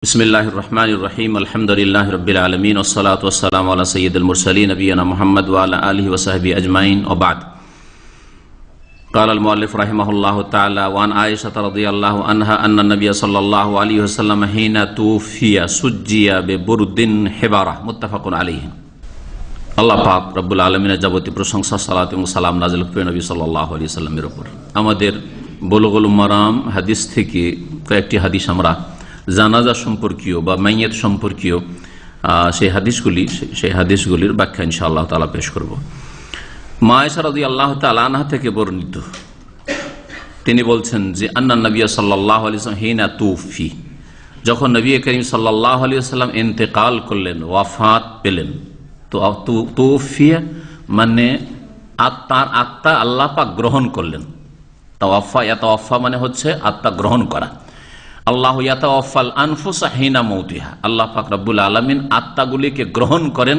بسم الله الرحمن الرحيم الحمد لله رب العالمين والصلاة والسلام على سيد المرسلين نبينا محمد وعلى آله وصحبه أجمعين وبعد قال المؤلف رحمه الله تعالى وعن عائشة رضي الله عنها أن النبي صلى الله عليه وسلم حين توفي سجي ببرد حبارة متفق عليه আল্লাহ পাক রব্বুল আলমিনের যাবতীয় প্রশংসা সালাত এবং সালাম নাজিল হুফে নবী সাল্লাহ আলি সাল্লামের ওপর আমাদের বলগুল মারাম হাদিস থেকে কয়েকটি হাদিস আমরা জানাজা সম্পর্কীয় বা মাইয়াত সম্পর্কীয় সেই হাদিসগুলি, সেই হাদিসগুলির ব্যাখ্যা ইনশা আল্লাহ তালা পেশ করব। মায়েশারদি আল্লাহ তালাহা থেকে বর্ণিত। তিনি বলছেন যে, আন্না নবী সাল্লাহ আলিয়াম হিনা তুফি। যখন নবী করিম সাল্লাহ আলিয়াল্লাম ইন্তেকাল করলেন, ওয়াফাত পেলেন। তো তুফিয়া মানে আত্মার আত্মা আল্লাহ পাক গ্রহণ করলেন। তাওয়াফা, ইয়াতাওয়াফা মানে হচ্ছে আত্মা গ্রহণ করা। আল্লাহ মৌতিহা। আল্লাহ আত্মাগুলিকে গ্রহণ করেন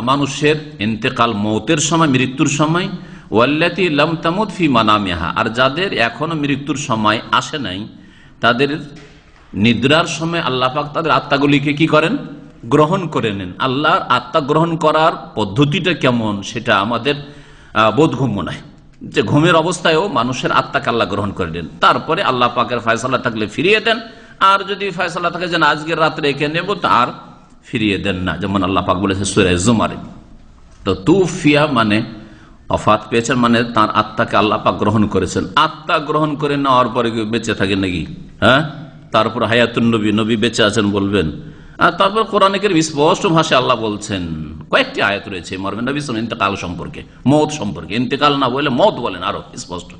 মানুষের ইন্তেকাল মৌতের সময়, মৃত্যুর সময়। ওয়াল্লাতি ফি আর যাদের এখনও মৃত্যুর সময় আসে নাই, তাদের নিদ্রার সময় আল্লাহ পাক তাদের আত্মাগুলিকে কি করেন? গ্রহণ করে নেন। আল্লাহর আত্মা গ্রহণ করার পদ্ধতিটা কেমন সেটা আমাদের বোধগম্য নয়। যে ঘুমের অবস্থায়ও মানুষের আত্মাকে আল্লাহ গ্রহণ করে নেন তারপরে আল্লাহ পাকের ফয়সালা থাকলে ফিরিয়ে দেন। আর যদি ফয়সালা থাকে যে আজকের রাত্রে একে নেব তার ফিরিয়ে দেন না। যেমন আল্লাহ পাক বলেছে সুরে জুমারে। তো তুফিয়া মানে অফাত পেয়েছেন মানে তার আত্মাকে আল্লাহ পাক গ্রহণ করেছেন। আত্মা গ্রহণ করে নেওয়ার পরে বেঁচে থাকে নাকি? হ্যাঁ? তারপর হায়াতুন নবী নবী বেঁচে আছেন বলবেন। আর তারপর কোরআনিকের স্পষ্ট ভাষায় আল্লাহ বলছেন, কয়েকটি আয়াত রয়েছে মরবেন নবী ইসলাম ইন্তেকাল সম্পর্কে, মত সম্পর্কে। ইন্তেকাল না বলে মত বলেন আরও স্পষ্ট।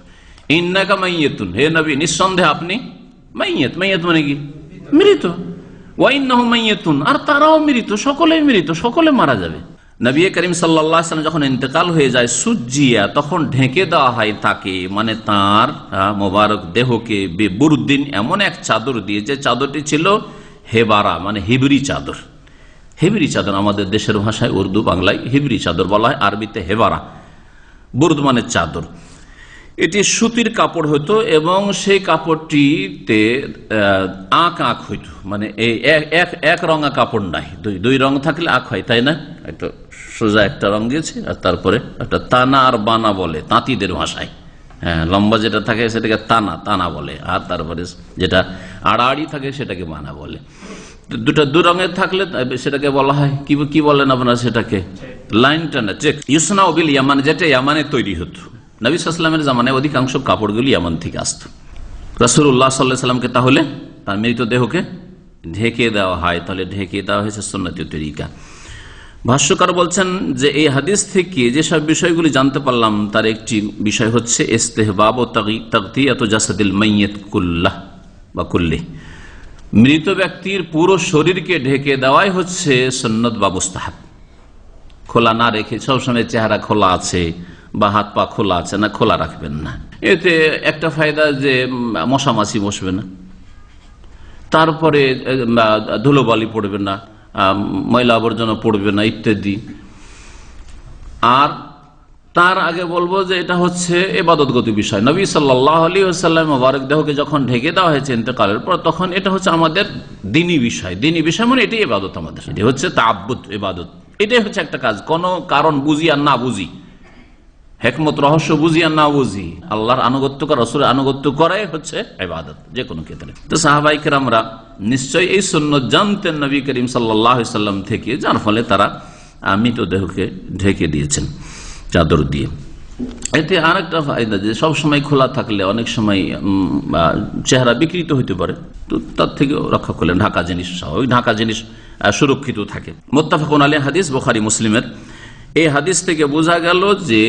ইন্নাকা মাইয়েতুন হে নবী, নিঃসন্দেহে আপনি মাইয়েত মাইয়েত মানে কি? মৃত। ওয়াইন্নাহু মাইয়াতুন আর তারাও মৃত, সকলেই মৃত, সকলে মারা যাবে। নবী করিম সাল্লাম যখন ইন্তেকাল হয়ে যায় সুজিয়া তখন ঢেকে দেওয়া হয় তাকে মানে তার মোবারক দেহকে বেবুরুদ্দিন এমন এক চাদর দিয়ে যে চাদরটি ছিল হেবারা মানে হিবরি চাদর। হেবরি চাদর আমাদের দেশের ভাষায় উর্দু, বাংলায় হিবরি চাদর বলা হয়, আরবিতে হেবারা। বুরুদ মানে চাদর। এটি সুতির কাপড় হতো এবং সেই কাপড়টিতে আঁক আঁক হইতো। মানে এই এক- এক রঙা কাপড় নাই। দুই দুই রং থাকলে আঁক হয়, তাই না? একটা সোজা একটা রং দিয়েছে আর তারপরে একটা তানা আর বানা বলে, তাঁতিদের ভাষায়। হ্যাঁ লম্বা যেটা থাকে সেটাকে তানা তানা বলে। আর তারপরে যেটা আড়াআড়ি থাকে সেটাকে বানা বলে। দুটো, দু রঙের থাকলে সেটাকে বলা হয়, কি কি বলেন আপনারা সেটাকে? লাইন টানা চেক ইউসনা ওবিল ইয়ামান, যেটা ইয়ামানে তৈরি হতো। নবী সাল্লামের জামানায় অধিকাংশ কাপড়গুলি ইয়ামান থেকে আসত। রসুল্লাহ সাল্লাহ তাহলে তার মৃতদেহকে ঢেকে দেওয়া হয়। তাহলে ঢেকে দেওয়া হয়েছে সন্ন্যতীয় তরিকা। ভাষ্যকার বলছেন যে এই হাদিস থেকে যেসব বিষয়গুলি জানতে পারলাম তার একটি বিষয় হচ্ছে ও মাইয়েত কুল্লাহ বা কুল্লি। মৃত ব্যক্তির পুরো শরীরকে ঢেকে দেওয়াই হচ্ছে সন্ন্যত বা মুস্তাহাব। খোলা না রেখে সবসময় চেহারা খোলা আছে বা হাত পা খোলা আছে না খোলা রাখবেন না। এতে একটা ফায়দা যে উম, মশা মাছি বসবে না। তারপরে ধুলোবালি পড়বে না। ময়লা আবর্জনা পড়বে না, ইত্যাদি। আর তার আগে বলব যে এটা হচ্ছে এবাদতগত বিষয়। নবী সাল্লাহ আলী মোবারক দেহকে যখন ঢেকে দেওয়া হয়েছে ইন্তেকালের পর, তখন এটা হচ্ছে আমাদের দিনী বিষয়। দিনী বিষয় মানে এটাই এবাদত আমাদের। এটি হচ্ছে তাব্বুত এবাদত। এটাই হচ্ছে একটা কাজ। কোনো কারণ বুঝি আর না বুঝি। হেকমত, রহস্য বুঝি আর না বুঝি, আল্লাহর আনুগত্য করা, রসুলের আনুগত্য করাই হচ্ছে এবাদত যে কোনো ক্ষেত্রে। তো সাহাবাইকের আমরা নিশ্চয়ই এই সন্ন্য জানতেন নবী করিম সাল্লাম থেকে, যার ফলে তারা মৃতদেহকে ঢেকে দিয়েছেন চাদর দিয়ে। এতে আর একটা ফায়দা যে সব সময় খোলা থাকলে অনেক সময় চেহারা বিকৃত হইতে পারে। তো তার থেকে রক্ষা করলেন ঢাকা জিনিস ঢাকা জিনিস সুরক্ষিত থাকে। মোত্তাফাকুন আলী হাদিস, বোখারি, মুসলিমের। এই হাদিস থেকে বোঝা গেল যে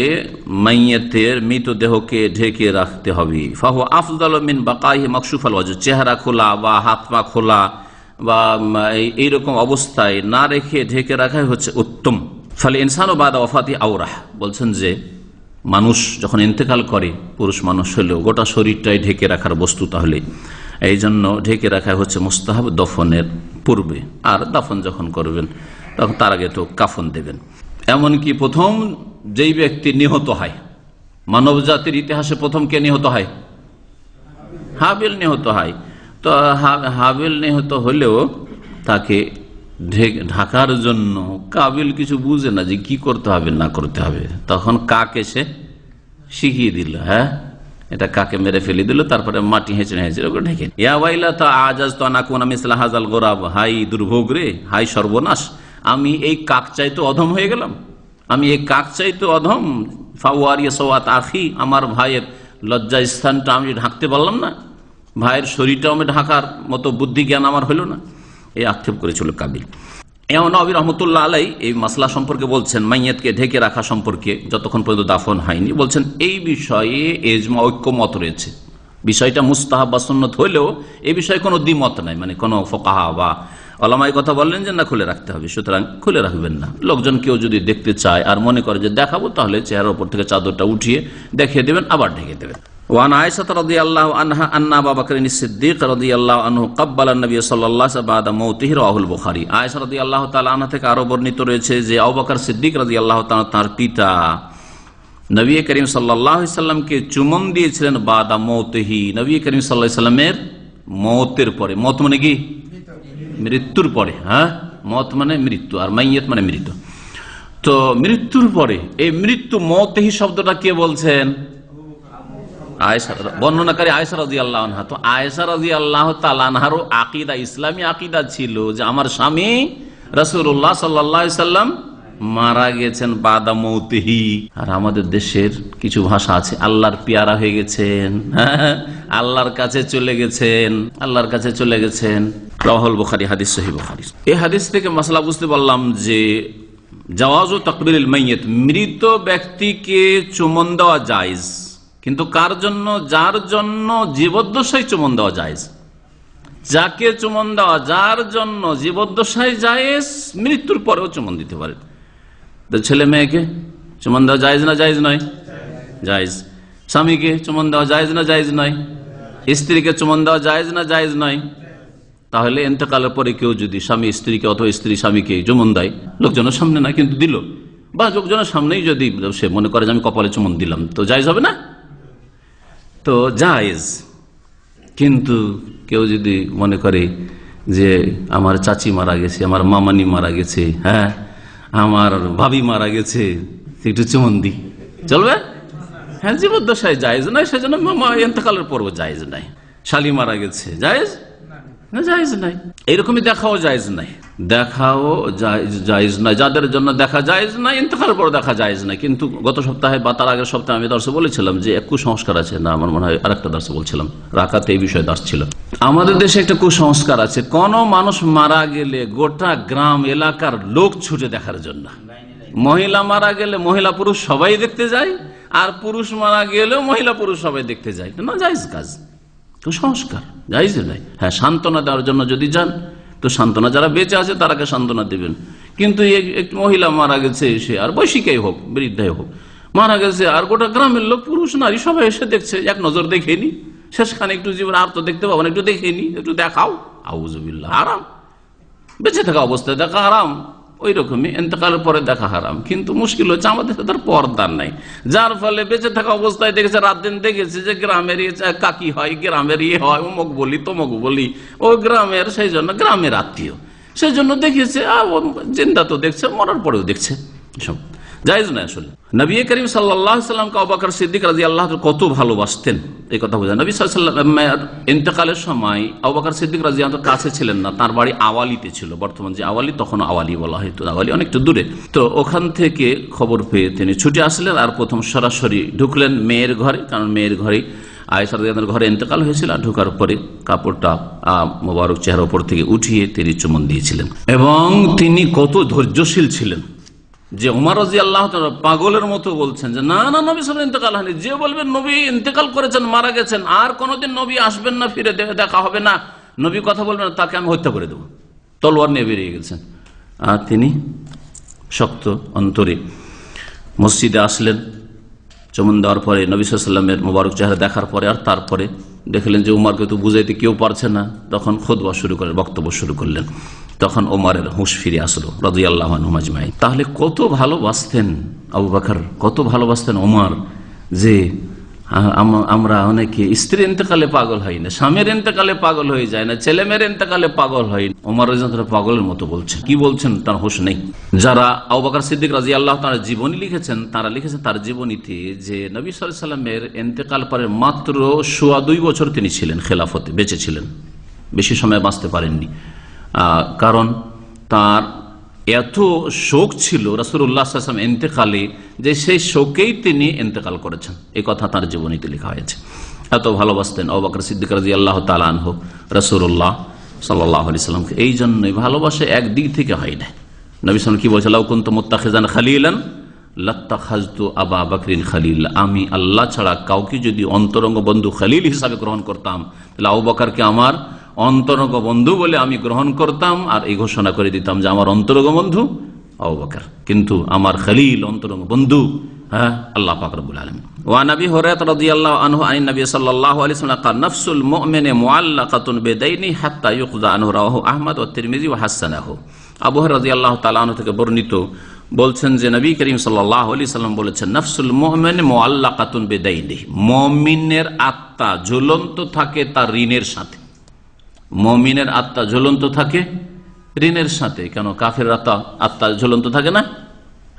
মাইয়েতের মৃতদেহকে ঢেকে রাখতে হবে। ফাহু আফজাল মিন বাকাহি মকসুফ আল ওয়াজহ। চেহারা খোলা বা হাত পা খোলা বা এইরকম অবস্থায় না রেখে ঢেকে রাখাই হচ্ছে উত্তম। ফলে ইনসান ও বাদা ওফাতি আউরাহ বলছেন যে, মানুষ যখন ইন্তেকাল করে, পুরুষ মানুষ হলেও গোটা শরীরটাই ঢেকে রাখার বস্তু তাহলে। এই জন্য ঢেকে রাখা হচ্ছে মুস্তাহাব দফনের পূর্বে। আর দাফন যখন করবেন, তখন তার আগে তো কাফন দেবেন। এমনকি প্রথম যেই ব্যক্তি নিহত হয়, মানব জাতির ইতিহাসে প্রথম কে নিহত হয়? হাবিল নিহত হয়। তো হাবিল নিহত হলেও তাকে ঢাকার জন্য কাবিল কিছু বুঝে না যে কি করতে হবে, না করতে হবে। তখন কাকে সে শিখিয়ে দিল হ্যাঁ? এটা কাকে মেরে ফেলে দিল, তারপরে মাটি হেঁচড়ে হেঁচড়ে ওকে ঢেকে। ইয়া ওয়াইলা তো আজ আজ তো আনাকুন আমি হাজাল গোরাব। হাই দুর্ভোগ রে, হাই সর্বনাশ। আমি এই কাক চাইতে অধম হয়ে গেলাম। আমি এই কাক চাইতে অধম। ফাওয়ারিয়া সওয়াত আখি, আমার ভাইয়ের লজ্জা স্থানটা আমি ঢাকতে পারলাম না। ভাইয়ের শরীরটাও আমি ঢাকার মতো বুদ্ধি জ্ঞান আমার হলো না। এই আক্ষেপ করেছিল কাবিল। এমন নবী রহমতুল্লাহ আলাই এই মাসলা সম্পর্কে বলছেন, মাইয়াতকে ঢেকে রাখা সম্পর্কে যতক্ষণ পর্যন্ত দাফন হয়নি, বলছেন, এই বিষয়ে এজমা ঐক্যমত রয়েছে। বিষয়টা মুস্তাহাব বা সুন্নত হলেও এ বিষয়ে কোনো দ্বিমত নাই মানে কোনো ফোকাহা বা অলামাই কথা বললেন যে না, খুলে রাখতে হবে। সুতরাং খুলে রাখবেন না। লোকজন কেউ যদি দেখতে চায় আর মনে করে যে দেখাবো, তাহলে চেহারার উপর থেকে চাদরটা উঠিয়ে দেখিয়ে দেবেন, আবার ঢেকে দেবেন। থেকে আরও বর্ণিত রয়েছে যে আবু সিদ্দিক রাদিয়াল্লাহু তাআলা তার পিতা। নবী করিম সাল্লামকে চুমন দিয়েছিলেন বাদা মৌতহি। নবী করিম সাল্লাল্লাহু আলাইহি সাল্লামের মৌতের পরে। মত মানে কি? মৃত্যুর পরে হ্যাঁ? মত মানে মৃত্যু, আর মাইয়াত মানে মৃত্যু। তো মৃত্যুর পরে, এই মৃত্যু মতেহি শব্দটা কে বলছেন? আল্লাহ তো আল্লাহ আকিদা, ইসলামী আকিদা ছিল যে আমার স্বামী রসুল্লাহ সাল্লা সাল্লাম মারা গেছেন বাদা মৌতেহি। আর আমাদের দেশের কিছু ভাষা আছে আল্লাহর পিয়ারা হয়ে গেছেন হ্যাঁ, আল্লাহর কাছে চলে গেছেন আল্লাহর কাছে চলে গেছেন। রাহুল বুখারি হাদিস সহি বুখারি। এই হাদিস থেকে মশলা বুঝতে পারলাম যে জওয়াজ ও তকবির মাইয়ত মৃত ব্যক্তিকে চুমন দেওয়া জায়জ। কিন্তু কার জন্য? যার জন্য জীবদ্দশায় চুমন দেওয়া জায়জ। যাকে চুমন দেওয়া যার জন্য জীবদ্দশায় জায়েজ মৃত্যুর পরেও চুমন দিতে পারে। ছেলে মেয়েকে চুমন দেওয়া জায়েজ না জায়েজ নয় জায়েজ স্বামীকে চুমন দেওয়া জায়েজ না জায়েজ নয় স্ত্রীকে চুমন দেওয়া জায়েজ না জায়েজ নয় তাহলে এতেকালের পরে কেউ যদি স্বামী স্ত্রীকে অথবা স্ত্রী স্বামীকে চুমন দেয় লোকজনের সামনে না কিন্তু দিল বা লোকজনের সামনেই যদি সে মনে করে যে আমি কপালে চুমন দিলাম তো জায়জ হবে না তো জায়েজ কিন্তু কেউ যদি মনে করে যে আমার চাচি মারা গেছে আমার মামানি মারা গেছে হ্যাঁ আমার ভাবি মারা গেছে একটু চুমন দি চলবে? হ্যাঁ জীবদ্দশায় জায়েজ নাই, সেজন্য এন্তকালের পর্ব জায়েজ নাই। শালি মারা গেছে, জায়েজ? এইরকমই দেখাও জায়েজ নাই। দেখাও জায়েজ- নাই। যাদের জন্য দেখা জায়েজ নাই ইন্তকাল পর দেখা জায়েজ নাই। কিন্তু গত সপ্তাহে বা তার আগের সপ্তাহে আমি দর্শে বলেছিলাম যে এক কুসংস্কার আছে। না, আমার মনে হয় আরেকটা দর্শে বলছিলাম। রাখাতে এই বিষয়ে দাস ছিল। আমাদের দেশে একটা কুসংস্কার আছে। কোন মানুষ মারা গেলে গোটা গ্রাম, এলাকার লোক ছুটে দেখার জন্য। মহিলা মারা গেলে মহিলা পুরুষ সবাই দেখতে যায়, আর পুরুষ মারা গেলেও মহিলা পুরুষ সবাই দেখতে যায়। না জায়েজ কাজ। কুসংস্কার যাইজ নাই হ্যাঁ সান্ত্বনা দেওয়ার জন্য যদি যান, তো সান্ত্বনা যারা বেঁচে আছে তারাকে সান্ত্বনা দেবেন। কিন্তু এক- এক মহিলা মারা গেছে, সে আর বৈশিকাই হোক, বৃদ্ধাই হোক, মারা গেছে, আর গোটা গ্রামের লোক, পুরুষ, নারী, সবাই এসে দেখছে, এক নজর দেখে নি শেষখানে একটু জীবন আর তো দেখতে পাবো না একটু দেখে নি একটু দেখাও। আউজবিল্লা আরাম বেঁচে থাকা অবস্থায় দেখা হারাম। ওই রকমই এতেকালের পরে দেখা হারাম। কিন্তু মুশকিল হচ্ছে, আমাদের তার পর্দার নাই। যার ফলে বেঁচে থাকা অবস্থায় দেখেছে, রাত দিন দেখেছে যে গ্রামের কাকি হয়, গ্রামের ইয়ে হয় অমুক বলি, তমুক বলি। ও গ্রামের, সেই জন্য গ্রামের আত্মীয়। সেই জন্য দেখেছে জিন্দা তো দেখছে, মরার পরেও দেখছে। সব জায়জ না আসলে। নবী করিম সাল্লাহ সাল্লামকে অবাকর সিদ্দিক রাজি আল্লাহ কত ভালোবাসতেন, এই কথা বোঝা। নবী সাল্লামের ইন্তকালের সময় অবাকর সিদ্দিক রাজি কাছে ছিলেন না, তার বাড়ি আওয়ালিতে ছিল। বর্তমান যে আওয়ালি তখন আওয়ালি বলা হয়তো আওয়ালি অনেকটা দূরে। তো ওখান থেকে খবর পেয়ে তিনি ছুটে আসলেন আর প্রথম সরাসরি ঢুকলেন মেয়ের ঘরে, কারণ মেয়ের ঘরে আয়েশার ঘরে ইন্তেকাল হয়েছিল আর ঢোকার পরে কাপড়টা মোবারক চেহারা উপর থেকে উঠিয়ে তিনি চুমন দিয়েছিলেন। এবং তিনি কত ধৈর্যশীল ছিলেন। যে উমার রাজি আল্লাহ পাগলের মতো বলছেন যে, না না, নবী সাহেব ইন্তেকাল হয়নি। যে বলবেন, নবী ইন্তেকাল করেছেন, মারা গেছেন, আর কোনোদিন নবী আসবেন না, ফিরে দেখা হবে না। নবী কথা বলবেন, তাকে আমি হত্যা করে দেবো। তলোয়ার নিয়ে বেরিয়ে গেছেন। আর তিনি শক্ত অন্তরে মসজিদে আসলেন। চমন দেওয়ার পরে নবী সাল্লামের মোবারক চেহারা দেখার পরে আর তারপরে দেখলেন যে উমারকে তো বুঝাইতে কেউ পারছে না। তখন খোদবা শুরু করলেন বক্তব্য শুরু করলেন। তখন ওমারের হুঁশ ফিরে আসলো রাজি আল্লাহ তাহলে কত ভালোবাসতেন আবু বাকর, কত ভালোবাসতেন ওমার যে আমরা অনেকে স্ত্রী ইন্তেকালে পাগল হই না, স্বামীর ইন্তেকালে পাগল হয়ে যায় না ছেলে মেয়ের ইন্তেকালে পাগল হয় ওমর পাগলের মতো বলছেন। কি বলছেন তার হোশ নেই। যারা আবাকার সিদ্দিক রাজি আল্লাহ তার জীবনী লিখেছেন, তারা লিখেছেন তার জীবনীতে যে, নবী সাল্লামের ইন্তেকাল পরে মাত্র সোয়া দুই বছর তিনি ছিলেন, খেলাফতে, বেঁচে ছিলেন। বেশি সময় বাঁচতে পারেননি। কারণ তার এত শোক ছিল রাসুল্লাহাম এতেকালে যে সেই শোকেই তিনি এতেকাল করেছেন। এই কথা তার জীবনীতে লেখা হয়েছে। এত ভালোবাসতেন অবাকর সিদ্দিক রাজি আল্লাহ তালানহ রসুল্লাহ সাল্লাহ আলি সাল্লামকে এই জন্যই ভালোবাসা একদিক থেকে হয় না। নবী সালাম কি বলছে লাউকুন্ত মোত্তাখেজান খালিলান লত্তা খাজতু আবা বকরিন খালিল। আমি আল্লাহ ছাড়া কাউকে যদি অন্তরঙ্গ বন্ধু খালিল হিসাবে গ্রহণ করতাম, তাহলে আবু বকরকে আমার অন্তরঙ্গ বন্ধু বলে আমি গ্রহণ করতাম আর এই ঘোষণা করে দিতাম যে আমার অন্তরঙ্গ বন্ধু অবকার কিন্তু আমার খালিল অন্তরঙ্গ বন্ধু হ্যাঁ আল্লাহ পাকরবুল আলম নবী আলি সাল্লাহ কাতুন হাত্তা ইউকদা আহমদ ও তালাহ থেকে বর্ণিত বলছেন যে নবী আলি সাল্লাম বলেছেন কাতুন আত্মা ঝুলন্ত থাকে তার ঋণের সাথে। মমিনের আত্মা ঝুলন্ত থাকে, ঋণের সাথে, কেন কাফের আত্মা আত্মা ঝুলন্ত থাকে না?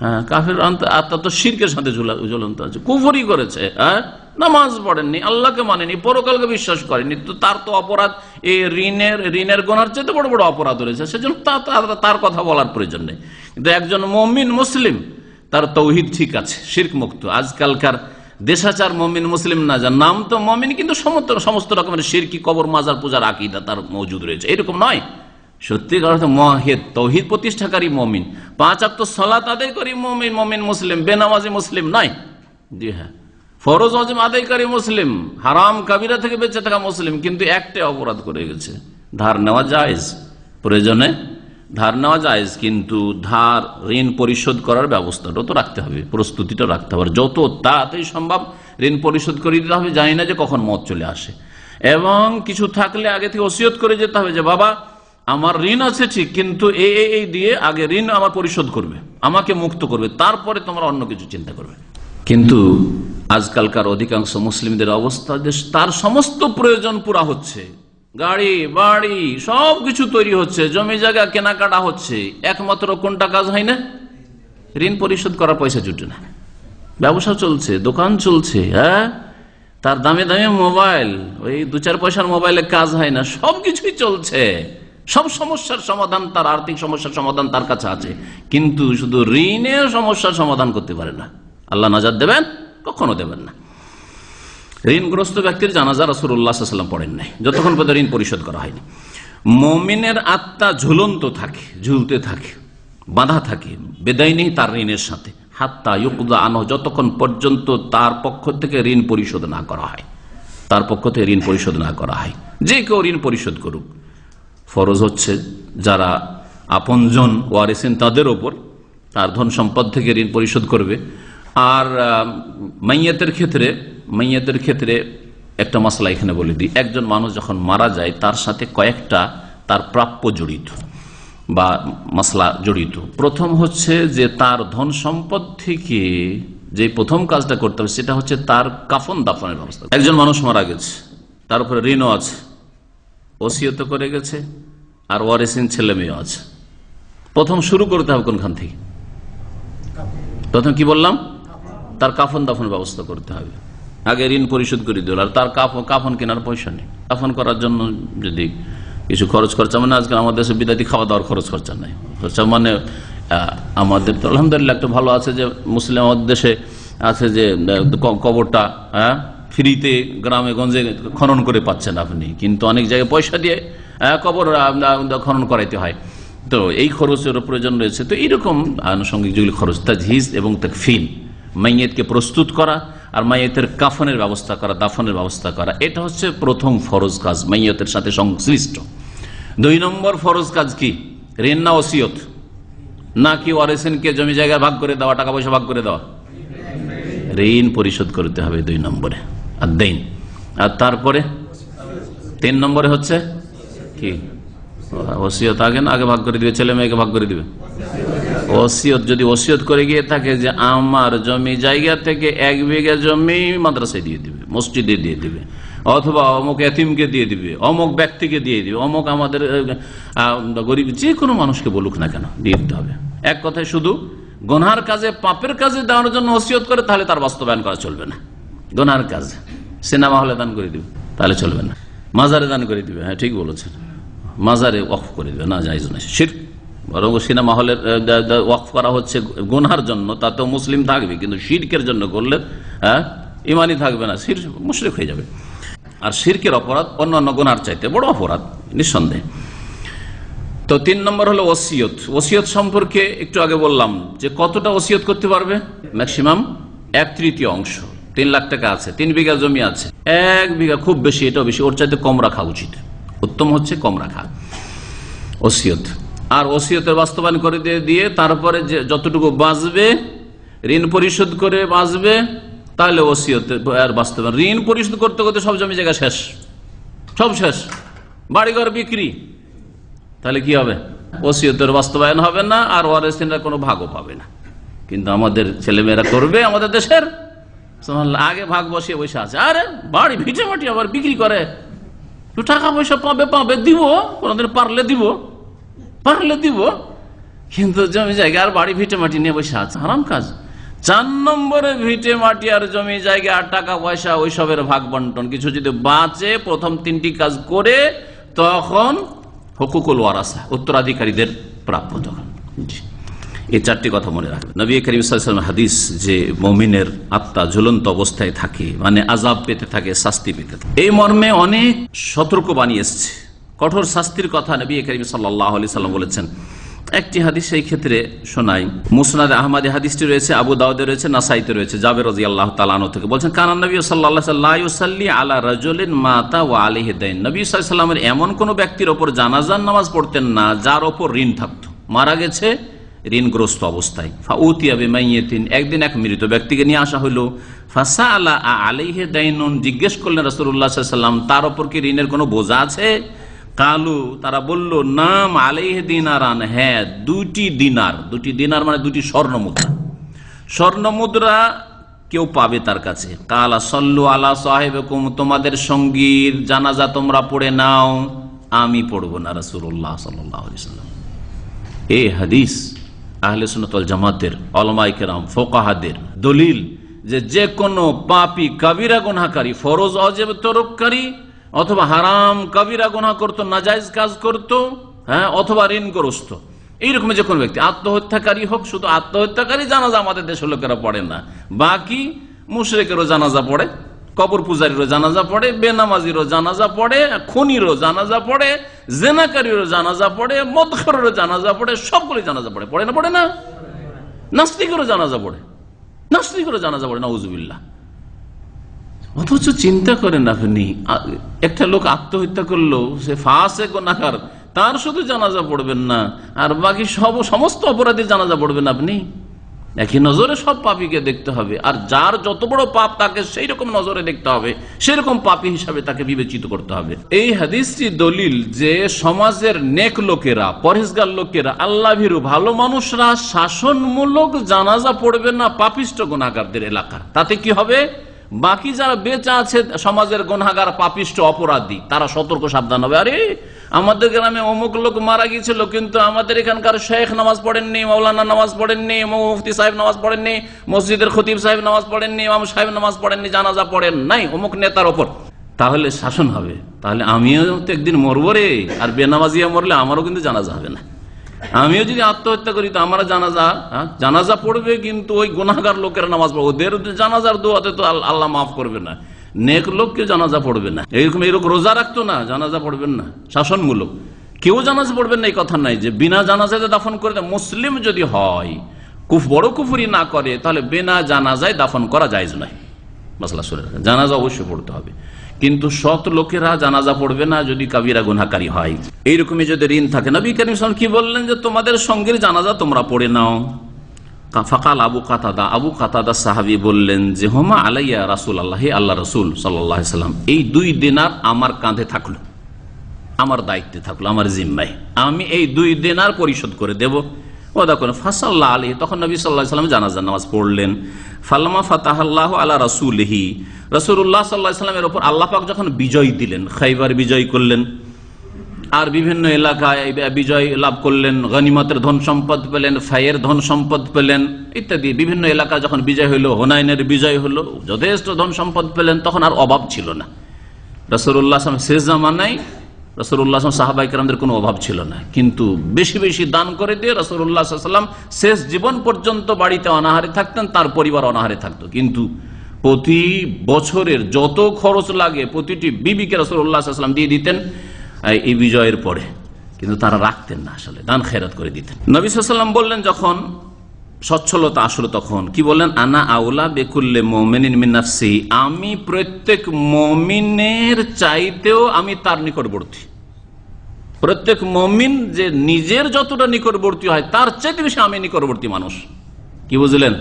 হ্যাঁ কাফের আত্মা তো শিরকের সাথে ঝুলন্ত আছে, কুফরি করেছে হ্যাঁ? নামাজ পড়েননি, আল্লাহকে মানেনি, পরকালকে বিশ্বাস করেনি তো তার তো অপরাধ এই ঋণের ঋণের গোনার চেয়ে বড় বড় অপরাধ রয়েছে, সেজন্য তার কথা বলার প্রয়োজন নেই। কিন্তু একজন মমিন মুসলিম, তার তৌহিদ ঠিক আছে, শির্ক মুক্ত, আজকালকার দেশাচার মমিন মুসলিম না, যার নাম তো মমিন, কিন্তু সমস্ত সমস্ত রকমের শিরকি কবর, মাজার, পূজার আকিদা তার মজুদ রয়েছে। এরকম নয়। সত্যিকার অর্থে মহেদ তৌহিদ প্রতিষ্ঠাকারী মমিন। পাঁচ আক্ত সলাত আদায় করি মমিন মমিন মুসলিম। বেনামাজি মুসলিম নয়। জি হ্যাঁ। ফরজ অজম আদায়কারী মুসলিম। হারাম কাবিরা থেকে বেঁচে থাকা মুসলিম। কিন্তু একটাই অপরাধ করে গেছে। ধার নেওয়া জায়েজ। প্রয়োজনে ধার নেওয়া যায় কিন্তু ধার ঋণ পরিশোধ করার ব্যবস্থাটাও তো রাখতে হবে, প্রস্তুতিটা রাখতে হবে। যত তাড়াতাড়ি সম্ভব ঋণ পরিশোধ করে দিতে হবে, জানি না যে কখন মত চলে আসে। এবং কিছু থাকলে আগে থেকে ওসিয়ত করে যেতে হবে যে, বাবা, আমার ঋণ আছে ঠিক, কিন্তু এই- এই দিয়ে আগে ঋণ আমার পরিশোধ করবে, আমাকে মুক্ত করবে, তারপরে তোমরা অন্য কিছু চিন্তা করবে। কিন্তু আজকালকার অধিকাংশ মুসলিমদের অবস্থা যে তার সমস্ত প্রয়োজন পুরা হচ্ছে। গাড়ি, বাড়ি সব কিছু তৈরি হচ্ছে, জমি জায়গা, কেনাকাটা হচ্ছে। একমাত্র কোনটা কাজ হয় না? ঋণ পরিশোধ করার পয়সা জুটে না। ব্যবসা চলছে, দোকান চলছে হ্যাঁ? তার দামে দামে মোবাইল, ওই দু চার পয়সার মোবাইলে কাজ হয় না সব কিছুই চলছে। সব সমস্যার সমাধান তার, আর্থিক সমস্যার সমাধান তার কাছে আছে। কিন্তু শুধু ঋণের সমস্যার সমাধান করতে পারে না। আল্লাহ নাজার দেবেন, কখনো দেবেন না। ঋণগ্রস্ত ব্যক্তির জানাজা রসুল্লাহাম পড়েন নাই। যতক্ষণ পর্যন্ত ঋণ পরিশোধ করা হয়নি। মমিনের আত্মা ঝুলন্ত থাকে, ঝুলতে থাকে, বাঁধা থাকে বেদায় নেই তার ঋণের সাথে। হাত্তা ইউকুদা আনো যতক্ষণ পর্যন্ত তার পক্ষ থেকে ঋণ পরিশোধ না করা হয়। তার পক্ষ থেকে ঋণ পরিশোধ না করা হয়। যে কেউ ঋণ পরিশোধ করুক। ফরজ হচ্ছে যারা আপনজন ওয়ারিসেন তাদের ওপর তার ধন সম্পদ থেকে ঋণ পরিশোধ করবে। আর মাইয়াতের ক্ষেত্রে মাইয়াতের ক্ষেত্রে একটা মশলা এখানে বলে দিই। একজন মানুষ যখন মারা যায়, তার সাথে কয়েকটা তার প্রাপ্য জড়িত বা মশলা জড়িত। প্রথম হচ্ছে যে তার ধন সম্পদ থেকে যে প্রথম কাজটা করতে হবে, সেটা হচ্ছে তার কাফন দাফনের ব্যবস্থা। একজন মানুষ মারা গেছে, তার উপরে ঋণও আছে ওসিয়ত করে গেছে, আর ওয়ারিসিন ছেলে মেয়েও আছে। প্রথম শুরু করতে হবে কোনখান থেকে? প্রথম কি বললাম? তার কাফন দাফন ব্যবস্থা করতে হবে। আগে ঋণ পরিশোধ করে দিল, আর তার কাফন কাফন কেনার পয়সা নেই। কাফন করার জন্য যদি কিছু খরচ খরচা মানে আজকাল আমাদের দেশে বিদাতি খাওয়া দাওয়ার খরচ খরচা নাই। খরচা মানে আমাদের তো আলহামদুলিল্লাহ একটা ভালো আছে যে, মুসলিম আমাদের দেশে আছে যে কবরটা হ্যাঁ ফ্রিতে গ্রামে, গঞ্জে খনন করে পাচ্ছেন আপনি। কিন্তু অনেক জায়গায় পয়সা দিয়ে কবর খনন করাইতে হয়। তো এই খরচের প্রয়োজন রয়েছে। তো এইরকম আনুষঙ্গিক যেগুলি খরচ, তাজহিজ এবং তাকফিন মাইয়েতকে প্রস্তুত করা আর মাইয়েতের কাফনের ব্যবস্থা করা, দাফনের ব্যবস্থা করা, এটা হচ্ছে প্রথম ফরজ কাজ, মাইয়তের সাথে সংশ্লিষ্ট। দুই নম্বর ফরজ কাজ কি? ঋণ না ওসিয়ত? না কি ওয়ারেসেনকে জমি জায়গা ভাগ করে দেওয়া, টাকা পয়সা ভাগ করে দেওয়া? ঋণ পরিশোধ করতে হবে দুই নম্বরে। আর দেন, আর তারপরে? তিন নম্বরে হচ্ছে কি? ওসিয়ত আগে না, আগে ভাগ করে দিবে, ছেলে মেয়েকে ভাগ করে দিবে। ওসিয়ত যদি ওসিয়ত করে গিয়ে থাকে যে আমার জমি জায়গা থেকে এক বিঘা জমি মাদ্রাসায় দিয়ে দিবে, মসজিদে দিয়ে দিবে, অথবা অমুক এতিমকে দিয়ে দিবে, অমুক ব্যক্তিকে দিয়ে দিবে, অমুক আমাদের গরিব যে কোনো মানুষকে বলুক না কেন, দিয়ে দিতে হবে। এক কথায় শুধু গোনার কাজে, পাপের কাজে দেওয়ার জন্য ওসিয়ত করে, তাহলে তার বাস্তবায়ন করা চলবে না। গোনার কাজ, সিনেমা হলে দান করে দিবে, তাহলে চলবে না। মাজারে দান করে দিবে হ্যাঁ ঠিক বলেছেন। মাজারে ওয়াকফ করে দিবে, না যাইজ না শির বরং সিনেমা হলের ওয়াকফ করা হচ্ছে গুনহার জন্য, তাতেও মুসলিম থাকবে, কিন্তু শিরকের জন্য করলে হ্যাঁ ইমানই থাকবে না, শির, মুশরিক হয়ে যাবে। আর শিরকের অপরাধ অন্যান্য গুনার চাইতে বড় অপরাধ, নিঃসন্দেহে। তো তিন নম্বর হলো ওসিয়ত। ওসিয়ত সম্পর্কে একটু আগে বললাম যে কতটা ওসিয়ত করতে পারবে? ম্যাক্সিমাম এক তৃতীয় অংশ, তিন লাখ টাকা আছে, তিন বিঘা জমি আছে, এক বিঘা খুব বেশি, এটাও বেশি, ওর চাইতে কম রাখা উচিত। উত্তম হচ্ছে কম রাখা। ওসিয়ত। আর ওসিয়তের বাস্তবায়ন করে দিয়ে দিয়ে তারপরে যে যতটুকু বাঁচবে, ঋণ পরিশোধ করে বাঁচবে, তাহলে ওসিয়ত আর বাস্তবায়ন। ঋণ পরিশোধ করতে করতে সব জমি জায়গা শেষ। সব শেষ। বাড়িঘর বিক্রি। তাহলে কি হবে? ওসিয়তের বাস্তবায়ন হবে না, আর ওয়ারেসিনরা কোনো ভাগও পাবে না। কিন্তু আমাদের ছেলেমেয়েরা করবে, আমাদের দেশের। আগে ভাগ বসিয়ে বসে আছে। আরে, বাড়ি ভিটে মাটি আবার বিক্রি করে। টাকা পয়সা পাবে পাবে, দিব। কোনদিন পারলে দিব। পারলে দিব, কিন্তু জমি জায়গা আর বাড়ি ভিটে মাটি নিয়ে বসে আছে, হারাম কাজ। চার নম্বরে ভিটে মাটি আর জমি জায়গা আর টাকা পয়সা, ওইসবের ভাগ বন্টন। কিছু যদি বাঁচে, প্রথম তিনটি কাজ করে, তখন হকুকুল ওয়ারাসা, উত্তরাধিকারীদের প্রাপ্য তখন। এই চারটি কথা মনে রাখবেন। নবী করিম সাল্লাম হাদিস যে মমিনের আত্মা ঝুলন্ত অবস্থায় থাকে মানে আজাব পেতে থাকে, শাস্তি পেতে থাকে। এই মর্মে অনেক সতর্ক বানিয়ে কঠোর শাস্তির কথা নবী করিম আলি সাল্লাম বলেছেন। একটি হাদিস এই ক্ষেত্রে শোনাই। মুসনাদ আহমদে হাদিসটি রয়েছে, আবু দাউদে রয়েছে, নাসাইতে রয়েছে, জাবের রাজি আল্লাহ তালানো থেকে বলছেন কানান নবী সাল্লাহ সাল্লাহি আলা রাজলিন মাতা ও আলিহ দেন নবী সাল্লামের এমন কোন ব্যক্তির ওপর জানাজান নামাজ পড়তেন না, যার ওপর ঋণ থাকত। মারা গেছে ঋণগ্রস্ত অবস্থায়। ফাউতিয়াবে মাইয়েতিন একদিন এক মৃত ব্যক্তিকে নিয়ে আসা হইল। ফাসা আলা আলাইহে দাইনুন, জিজ্ঞেস করলেন রসুল্লাহ সাল্লাম, তার ওপর কি ঋণের কোনো বোঝা আছে? কালু, তারা বলল, নাম আলাইহে দিনার আন হ্যাঁ দুটি দিনার। দুটি দিনার মানে দুটি স্বর্ণ মুদ্রা স্বর্ণ মুদ্রা কেউ পাবে তার কাছে। কালা সল্লু আলা সাহেব তোমাদের সঙ্গীর জানাজা তোমরা পড়ে নাও, আমি পড়ব না রসুল্লাহ সাল্লাম। এ হাদিস আহলে সুনতল জামাতের অলমাই কেরাম, ফোকাহাদের দলিল যে যে কোনো পাপি, কাবিরা গুনাকারী ফরজ, অজেব তরককারী অথবা হারাম কাবিরা গোনা করতো নাজাইজ কাজ করত হ্যাঁ অথবা ঋণগ্রস্ত এইরকম যে কোনো ব্যক্তি, আত্মহত্যাকারী হোক, শুধু আত্মহত্যাকারী জানাজা আমাদের দেশের লোকেরা পড়ে না। বাকি মুশরেকেরও জানাজা পড়ে, কবর পূজারীরও জানাজা পড়ে, বেনামাজিরও জানাজা পড়ে, খুনিরও জানাজা পড়ে, জেনাকারীরও জানাজা পড়ে, মদখরেরও জানাজা পড়ে সবগুলি জানাজা পড়ে। পড়ে না পড়ে না? নাস্তিকেরও জানাজা পড়ে। নাস্তিকেরও জানাজা পড়ে নজুবিল্লা অথচ চিন্তা করেন আপনি একটা লোক আত্মহত্যা করল, সে ফাঁসে গোনাকার তার শুধু জানাজা পড়বেন না, আর বাকি সব, সমস্ত অপরাধীর জানাজা পড়বেন আপনি? একই নজরে সব পাপীকে দেখতে হবে, আর যার যত বড় পাপ তাকে সেই রকম নজরে দেখতে হবে, সেরকম পাপী হিসাবে তাকে বিবেচিত করতে হবে। এই হাদিসটি দলিল যে সমাজের নেক লোকেরা পরেশগার লোকেরা আল্লাহ ভীরু ভালো মানুষরা শাসনমূলক জানাজা পড়বে না পাপিষ্ট গুণাগারদের এলাকা। তাতে কি হবে? বাকি যারা বেঁচে আছে, সমাজের গুনাগার পাপিষ্ট, অপরাধী, তারা সতর্ক, সাবধান হবে। আরে, আমাদের গ্রামে অমুক লোক মারা গিয়েছিল, কিন্তু আমাদের এখানকার শেখ নামাজ পড়েননি মৌলানা নামাজ পড়েননি মুফতি সাহেব নামাজ পড়েননি, মসজিদের খতিব সাহেব নামাজ পড়েননি, ইমাম সাহেব নামাজ পড়েননি, জানাজা পড়েন নাই, অমুক নেতার ওপর। তাহলে শাসন হবে। তাহলে আমিও তো একদিন মরবো রে, আর বেনামাজিয়া মরলে আমারও কিন্তু জানাজা হবে না। আমিও যদি আত্মহত্যা করি তো আমার জানাজা হ্যাঁ, জানাজা পড়বে কিন্তু ওই গুনাগার লোকের নামাজ পড়বে। ওদের জানাজার দোয়াতে তো আল্লাহ মাফ করবে না। নেক লোককে জানাজা পড়বে না। এরকম এরকম রোজা রাখতো না জানাজা পড়বেন না। শাসনমূলক। কেউ জানাজা পড়বেন না এই কথা নাই যে বিনা জানাজাতে দাফন করে। মুসলিম যদি হয় কুফ বড় কুফুরি না করে তাহলে বিনা জানাজায় দাফন করা যায় নয়। মাসলা শুনে জানাজা অবশ্যই পড়তে হবে। কিন্তু সৎ লোকেরা জানাজা পড়বে না যদি কাবিরা গুনাকারী হয়। এইরকমই যদি ঋণ থাকে। নবী করিম কি বললেন যে, তোমাদের সঙ্গের জানাজা তোমরা পড়ে নাও। ফাকাল আবু কাতাদা আবু কাতাদা সাহাবি বললেন যে, হোমা আলাইয়া রাসুল আল্লাহ আল্লাহ রসুল সাল্লাম এই দুই দিনার আমার কাঁধে থাকল। আমার দায়িত্বে থাকল, আমার জিম্মায়। আমি এই দুই দিনার পরিশোধ করে দেব। ওদা করে ফাসাল্লাহ আলী তখন নবী সাল্লাহ সাল্লাম জানাজার নামাজ পড়লেন। ফাল্লামা ফাতাহাল্লাহ আল্লাহ রাসুলহি রসুল্লাহ সাল্লাহ সাল্লামের ওপর আল্লাহ পাক যখন বিজয় দিলেন, খাইবার বিজয় করলেন, আর বিভিন্ন এলাকায় বিজয় লাভ করলেন, গনিমতের ধন সম্পদ পেলেন, ফাইয়ের ধন সম্পদ পেলেন, ইত্যাদি বিভিন্ন এলাকা যখন বিজয় হলো হোনাইনের বিজয় হলো যথেষ্ট ধন সম্পদ পেলেন, তখন আর অভাব ছিল না। রসুল্লাহ শেষ জামানায় রসুল্লাহ সাহাবাইকারদের কোনো অভাব ছিল না। কিন্তু বেশি বেশি দান করে দিয়ে রসুল্লাহ সাল্লাম শেষ জীবন পর্যন্ত বাড়িতে অনাহারে থাকতেন, তার পরিবার অনাহারে থাকতো। কিন্তু প্রতি বছরের যত খরচ লাগে, প্রতিটি বিবিকে রসুল্লাহ সাল্লাম দিয়ে দিতেন এই বিজয়ের পরে। কিন্তু তারা রাখতেন না আসলে, দান খেরাত করে দিতেন। নবী সাল্লাম বললেন, যখন সচ্ছলতা আসলো তখন। কি বললেন? আনা আউলা বেকুল্লে মোমেনিন মিনাফসি আমি প্রত্যেক মমিনের চাইতেও আমি তার নিকটবর্তী। প্রত্যেক মমিন যে নিজের যতটা নিকটবর্তী হয়, তার চাইতে বেশি আমি নিকটবর্তী মানুষ। কি বুঝলেন?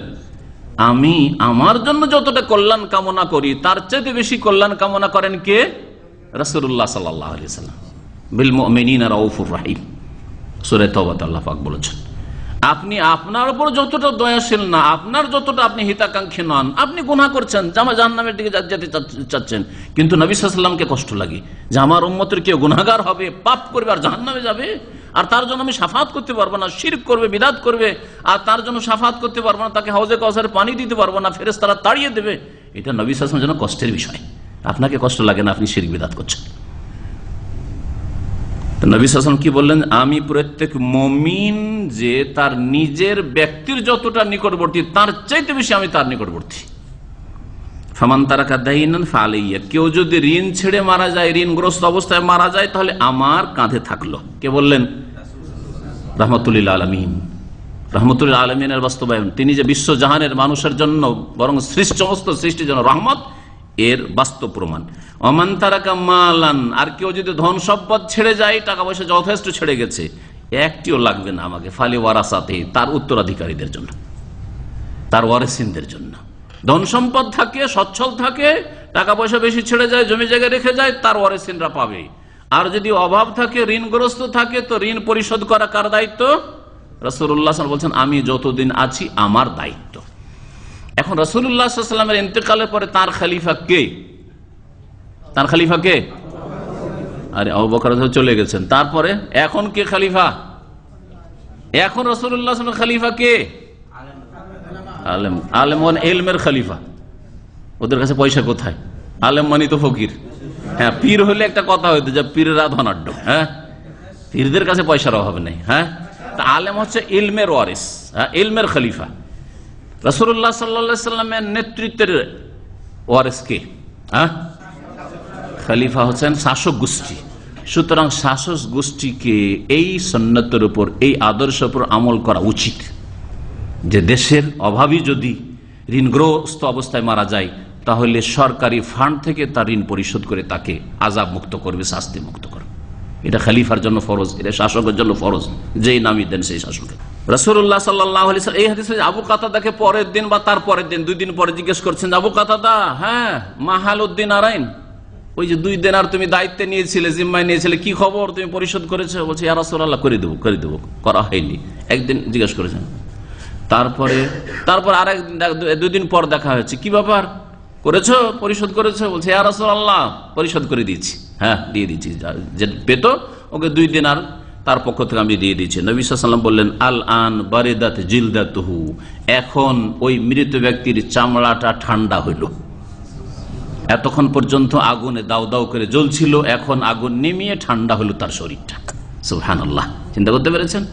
আমি আমার জন্য যতটা কল্যাণ কামনা করি, তার চাইতে বেশি কল্যাণ কামনা করেন কে? রসুল্লাহ সাল্লাহ আলি সাল্লাম বিল মিন রউফুর রাহিম। সুরে তবাত আল্লাহ পাক বলেছেন। আপনি আপনার উপর যতটা দয়াশীল না, আপনার যতটা আপনি হিতাকাঙ্ক্ষী নন, আপনি গুণা করছেন জামা জাহান্নামের দিকে যেতে চাচ্ছেন। কিন্তু নবী সাল্লামকে কষ্ট লাগে যে আমার উম্মতের কেউ গুণাগার হবে, পাপ করবে আর জাহান্নামে যাবে। আর তার জন্য আমি সাফাত করতে পারব না শির করবে, বিদাত করবে। আর তার জন্য সাফাত করতে পারব না, তাকে হাউজে কসারে পানি দিতে পারব না ফেরেস তারা তাড়িয়ে দেবে। এটা নবী জন্য কষ্টের বিষয়। আপনাকে কষ্ট লাগে না, আপনি শির বিদাত করছেন। নবী সাসন কি বললেন? আমি প্রত্যেক মমিন যে তার নিজের ব্যক্তির যতটা নিকটবর্তী, তার চাইতে বেশি আমি তার নিকটবর্তী। ফামান তারা কাদাইনান ফালাইয়া কেউ যদি ঋণ ছেড়ে মারা যায়, ঋণগ্রস্ত অবস্থায় মারা যায়, তাহলে আমার কাঁধে থাকল। কে বললেন? রহমতুল্লাহ আলমিন। রহমতুল্লাহ আলমিনের বাস্তবায়ন। তিনি যে বিশ্বজাহানের মানুষের জন্য বরং সৃষ্ট সৃষ্টির জন্য রহমত এর বাস্তব প্রমাণ। অমান তারাকা মালান, আর কেউ যদি ধন সম্পদ ছেড়ে যায়, টাকা পয়সা যথেষ্ট ছেড়ে গেছে, একটিও লাগবে না আমাকে, ফালি ওয়ারাসাতে, তার উত্তরাধিকারীদের জন্য, তার ওয়ারেসিনদের জন্য। ধন সম্পদ থাকে, সচ্ছল থাকে, টাকা পয়সা বেশি ছেড়ে যায়, জমি জায়গায় রেখে যায়, তার ওয়ারেসিনরা পাবে। আর যদি অভাব থাকে, ঋণগ্রস্ত থাকে, তো ঋণ পরিশোধ করা কার দায়িত্ব? রসুল্লাহ বলছেন, আমি যতদিন আছি, আমার দায়িত্ব। এখন রসুল্লাহামের ইন্তেকালের পরে তার খালিফা কে? তার খালিফা কে? আরে অবকর চলে গেছেন। তারপরে এখন কে খালিফা? এখন রসুল্লাহ খালিফা কে? আলেম আলেম এলমের খালিফা। ওদের কাছে পয়সা কোথায়? আলেম মানি তো ফকির। হ্যাঁ পীর হলে একটা কথা হইতো যে পীরেরা ধনাঢ্য হ্যাঁ? পীরদের কাছে পয়সার অভাব নেই হ্যাঁ? আলেম হচ্ছে ইলমের ওয়ারিস হ্যাঁ? ইলমের খলিফা। রসুল্লাহ সাল্লা সাল্লামের নেতৃত্বের ওয়ারেস কে হ্যাঁ? খালিফা হচ্ছেন শাসক গোষ্ঠী। সুতরাং শাসক গোষ্ঠীকে এই সন্ন্যতের উপর, এই আদর্শের উপর আমল করা উচিত। যে দেশের অভাবী যদি ঋণগ্রস্ত অবস্থায় মারা যায়, তাহলে সরকারি ফান্ড থেকে তার ঋণ পরিশোধ করে তাকে আজাব মুক্ত করবে শাস্তি মুক্ত করবে। এটা খালিফার জন্য ফরজ, এটা শাসকের জন্য ফরজ, যেই নামই দেন সেই শাসকের। রসুল্লাহ সাল্লাহ এই হাদিস আবু কাতাদাকে পরের দিন বা তার পরের দিন, দুই দিন পরে জিজ্ঞেস করছেন, আবু কাতাদা হ্যাঁ মাহাল উদ্দিন আরাইন ওই যে দুই দিন আর তুমি দায়িত্বে নিয়েছিলে, জিম্মায় নিয়েছিলে, কি খবর? তুমি পরিশোধ করেছ? বলছে ইয়ারসোল্লাহ করে দেবো করে দেবো, করা হয়নি। একদিন জিজ্ঞেস করেছেন। তারপরে, তারপর আর একদিন দুই দিন পর দেখা হয়েছে। কি ব্যাপার? করেছ? পরিশোধ করেছ? বলছে আল্লাহ পরিশোধ করে দিয়েছি। হ্যাঁ দিয়ে দিচ্ছি। যে পেতো, ওকে দুই দিন আর তার পক্ষ থেকে আমি দিয়ে দিচ্ছি। নবী সাল্লাম বললেন আল আন বারেদাত জিলদাতহু। এখন ওই মৃত ব্যক্তির চামড়াটা ঠান্ডা হইল। এতক্ষণ পর্যন্ত আগুনে দাও দাও করে জ্বলছিল, এখন আগুন নেমিয়ে ঠান্ডা হলো তার শরীরটা। সুহান আল্লাহ চিন্তা করতে পেরেছেন?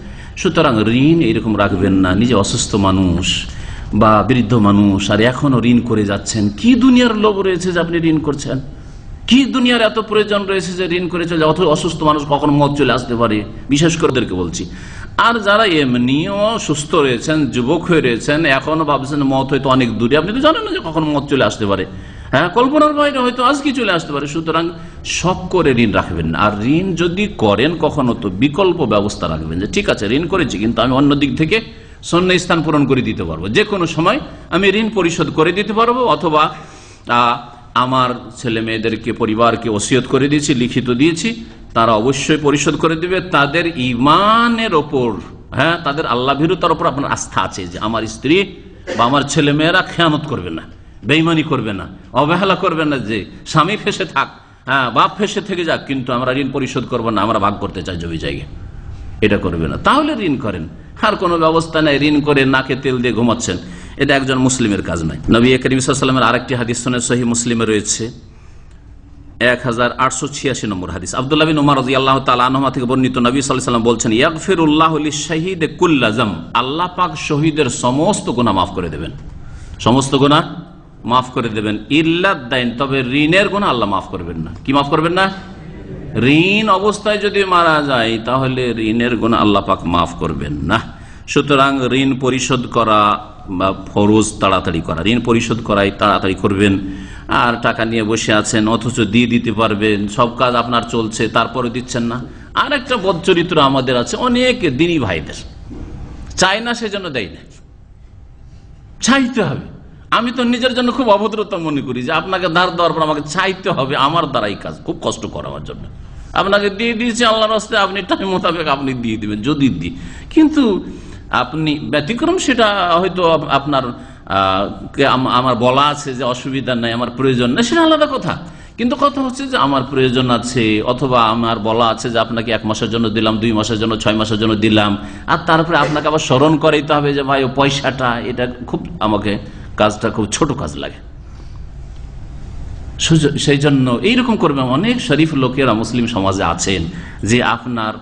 সুতরাং ঋণ এরকম রাখবেন না, নিজে অসুস্থ মানুষ বা বৃদ্ধ মানুষ, আর এখনও ঋণ করে যাচ্ছেন। কি দুনিয়ার লোভ রয়েছে যে আপনি ঋণ করছেন? কি দুনিয়ার এত প্রয়োজন রয়েছে যে ঋণ করে চলে অত অসুস্থ মানুষ কখন মত চলে আসতে পারে? বিশেষ করে ওদেরকে বলছি। আর যারা এমনিও সুস্থ রয়েছেন, যুবক হয়ে রয়েছেন, এখনও ভাবছেন মত হয়তো অনেক দূরে। আপনি তো জানেন না যে কখন মত চলে আসতে পারে। হ্যাঁ কল্পনার বাইরে হয়তো আজকে চলে আসতে পারে। সুতরাং সব করে ঋণ রাখবেন না। আর ঋণ যদি করেন, কখনো তো বিকল্প ব্যবস্থা রাখবেন যে, ঠিক আছে, ঋণ করেছি, কিন্তু আমি অন্য দিক থেকে সৈন্য স্থান পূরণ করে দিতে পারব। যে কোনো সময় আমি ঋণ পরিশোধ করে দিতে পারব, অথবা আমার ছেলে মেয়েদেরকে, পরিবারকে ওসিয়ত করে দিয়েছি, লিখিত দিয়েছি, তারা অবশ্যই পরিশোধ করে দিবে। তাদের ইমানের ওপর হ্যাঁ তাদের আল্লাহ ভীরুতার উপর আপনার আস্থা আছে যে আমার স্ত্রী বা আমার ছেলে মেয়েরা খেয়ানত করবে না বেইমানি করবে না, অবহেলা করবে না যে স্বামী ফেসে থাক হ্যাঁ বাপ ফেসে থেকে যাক, কিন্তু আমরা ঋণ পরিশোধ করব না, আমরা ভাগ করতে চাই জমি জায়গায়। এটা করবে না। তাহলে ঋণ করেন। আর কোনো ব্যবস্থা নেই, ঋণ করে নাকে তেল দিয়ে ঘুমাচ্ছেন। এটা একজন মুসলিমের কাজ নয়। নবী করিম সাল্লামের আরেকটি হাদিস শোনে সহি মুসলিমে রয়েছে। এক হাজার আটশো ছিয়াশি নম্বর হাদিস। আবদুল্লাহ বিন উমার রাজি আল্লাহ তালানহমা থেকে বর্ণিত নবী সাল্লাম বলছেন ইয়াকফির উল্লাহ শাহিদ কুল্লাজম আল্লাহ পাক শহীদের সমস্ত গুণা মাফ করে দেবেন। সমস্ত গুণা মাফ করে দেবেন। ইল্লাদ দাইন, তবে ঋণের গুণা আল্লাহ মাফ করবেন না। কি মাফ করবেন না? ঋণ অবস্থায় যদি মারা যায়, তাহলে ঋণের গুণ আল্লাহ পাক মাফ করবেন না। সুতরাং ঋণ পরিশোধ করা বা ফরজ তাড়াতাড়ি করা, ঋণ পরিশোধ করাই তাড়াতাড়ি করবেন। আর টাকা নিয়ে বসে আছেন, অথচ দিয়ে দিতে পারবেন, সব কাজ আপনার চলছে, তারপরে দিচ্ছেন না। আর একটা বদচরিত্র আমাদের আছে, অনেক দিনই ভাইদের। চায় না সেজন্য দেয় না। চাইতে হবে। আমি তো নিজের জন্য খুব অভদ্রতা মনে করি যে আপনাকে ধার দেওয়ার পর আমাকে চাইতে হবে আমার দ্বারাই কাজ, খুব কষ্ট করা আমার জন্য। আপনাকে দিয়ে দিয়েছি আল্লাহ রাস্তায়, আপনি টাইম মোতাবেক আপনি দিয়ে দিবেন, যদি দিই। কিন্তু আপনি ব্যতিক্রম সেটা হয়তো আপনার আমার বলা আছে যে অসুবিধা নাই, আমার প্রয়োজন নেই, সেটা আলাদা কথা। কিন্তু কথা হচ্ছে যে আমার প্রয়োজন আছে, অথবা আমার বলা আছে যে আপনাকে এক মাসের জন্য দিলাম, দুই মাসের জন্য, ছয় মাসের জন্য দিলাম, আর তারপরে আপনাকে আবার স্মরণ করাইতে হবে যে ভাই, ও পয়সাটা, এটা খুব আমাকে কাজটা খুব ছোট কাজ লাগে। সেই জন্য এইরকম করবে অনেক শরীফ লোকেরা মুসলিম সমাজে আছেন যে আপনার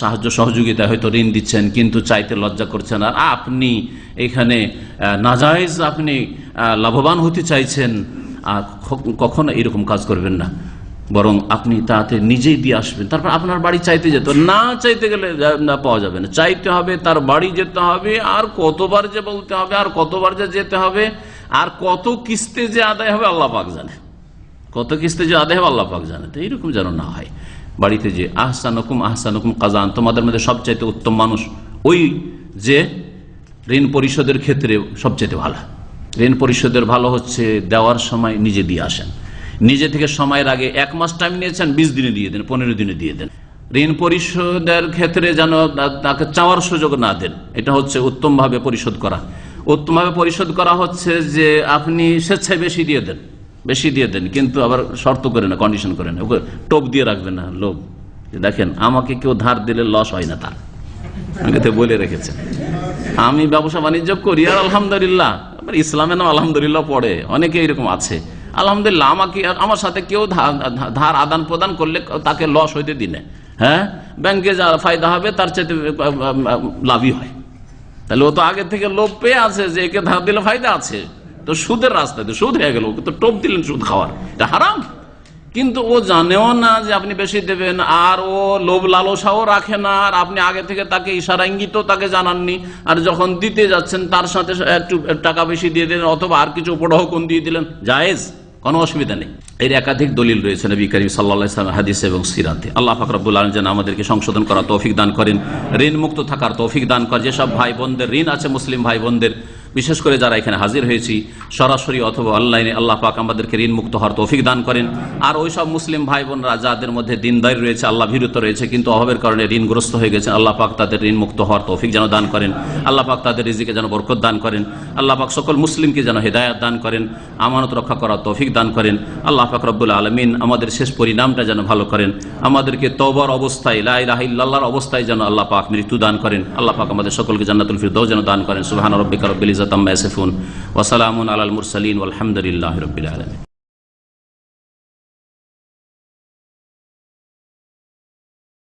সাহায্য সহযোগিতা হয়তো ঋণ দিচ্ছেন, কিন্তু চাইতে লজ্জা করছেন। আর আপনি এখানে নাজায়েজ আপনি লাভবান হতে চাইছেন, আর কখনো এরকম কাজ করবেন না। বরং আপনি তাতে নিজেই দিয়ে আসবেন। তারপর আপনার বাড়ি চাইতে যেত, না চাইতে গেলে না পাওয়া যাবে না। চাইতে হবে, তার বাড়ি যেতে হবে, আর কতবার যে বলতে হবে, আর কতবার যে যেতে হবে, আর কত কিস্তে যে আদায় হবে, আল্লাহ পাক জানে। কত কিস্তে যে আদায় হবে, আল্লাহ পাক জানে। তো এইরকম যেন না হয়। বাড়িতে যে আহসানকুম আহসানকুম কাজান, তোমাদের মধ্যে সবচাইতে উত্তম মানুষ ওই যে ঋণ পরিশোধের ক্ষেত্রে সবচাইতে ভালো। ঋণ পরিশোধের ভালো হচ্ছে দেওয়ার সময় নিজে দিয়ে আসেন। নিজে থেকে সময়ের আগে এক মাস টাইম নিয়েছেন, বিশ দিনে দিয়ে দেন, পনেরো দিনে দিয়ে দেন। ঋণ পরিশোধের ক্ষেত্রে যেন তাকে চাওয়ার সুযোগ না দেন, এটা হচ্ছে উত্তমভাবে পরিশোধ করা। উত্তমভাবে পরিশোধ করা হচ্ছে যে আপনি স্বেচ্ছায় বেশি দিয়ে দেন। বেশি দিয়ে দেন, কিন্তু আবার শর্ত করে না কন্ডিশন করে না। ওকে টোপ দিয়ে রাখবেন না, লোভ। দেখেন, আমাকে কেউ ধার দিলে লস হয় না তার। আমাকে বলে রেখেছে। আমি ব্যবসা বাণিজ্য করি আর আলহামদুলিল্লাহ। আবার ইসলামে নাম আলহামদুলিল্লাহ পড়ে। অনেকে এরকম আছে। আলহামদুলিল্লাহ, আমাকে আমার সাথে কেউ ধার আদান প্রদান করলে তাকে লস হইতে দিনে হ্যাঁ? ব্যাংকে যা ফায়দা হবে, তার চাইতে লাভই হয়। তাহলে ও তো আগে থেকে লোভ পেয়ে আছে যে একে ধার দিলে ফায়দা আছে। তো সুদের রাস্তায় তো সুদ হয়ে গেল, ওকে তো টোপ দিলেন সুদ খাওয়ার। এটা হারাম। কিন্তু ও জানেও না যে আপনি বেশি দেবেন, আর ও লোভ লালসাও রাখে না, আর আপনি আগে থেকে তাকে ইশারা ইঙ্গিত তাকে জানাননি। আর যখন দিতে যাচ্ছেন, তার সাথে একটু টাকা বেশি দিয়ে দিলেন, অথবা আর কিছু উপঢৌকন দিয়ে দিলেন, জায়েজ, কোনো অসুবিধা নেই। এর একাধিক দলিল রয়েছে নবী করিম ইসলাম হাদিস এবং সিরাতে। আল্লাহ ফাকরাবুল আলম যেন আমাদেরকে সংশোধন করা তৌফিক দান করেন ঋণ মুক্ত থাকার তৌফিক দান করেন। যেসব ভাই বোনদের ঋণ আছে, মুসলিম ভাই বোনদের বিশেষ করে যারা এখানে হাজির হয়েছি, সরাসরি অথবা অনলাইনে আল্লাহ পাক আমাদেরকে ঋণ মুক্ত হওয়ার তৌফিক দান করেন। আর ওই সব মুসলিম ভাই বোনরা যাদের মধ্যে দিনদারি রয়েছে, আল্লাহ ভীরুত রয়েছে, কিন্তু অভাবের কারণে ঋণগ্রস্ত হয়ে গেছেন, আল্লাহ পাক তাদের ঋণ মুক্ত হওয়ার তৌফিক যেন দান করেন। আল্লাহ পাক তাদের রিজিকে যেন বরকত দান করেন। আল্লাহ পাক সকল মুসলিমকে যেন হেদায়াত দান করেন, আমানত রক্ষা করার তৌফিক দান করেন। আল্লাহ পাক রব্বুল আলমিন আমাদের শেষ পরিণামটা যেন ভালো করেন। আমাদেরকে তবর অবস্থায় লাই রাহিল্লাহর অবস্থায় যেন আল্লাহ পাক মৃত্যু দান করেন। আল্লাহ পাক আমাদের সকলকে জান্নাতুল ফিরদৌস যেন দান করেন। সুহান রব্বিকা রব্বিল عزة ما يصفون وسلام على المرسلين والحمد لله رب العالمين.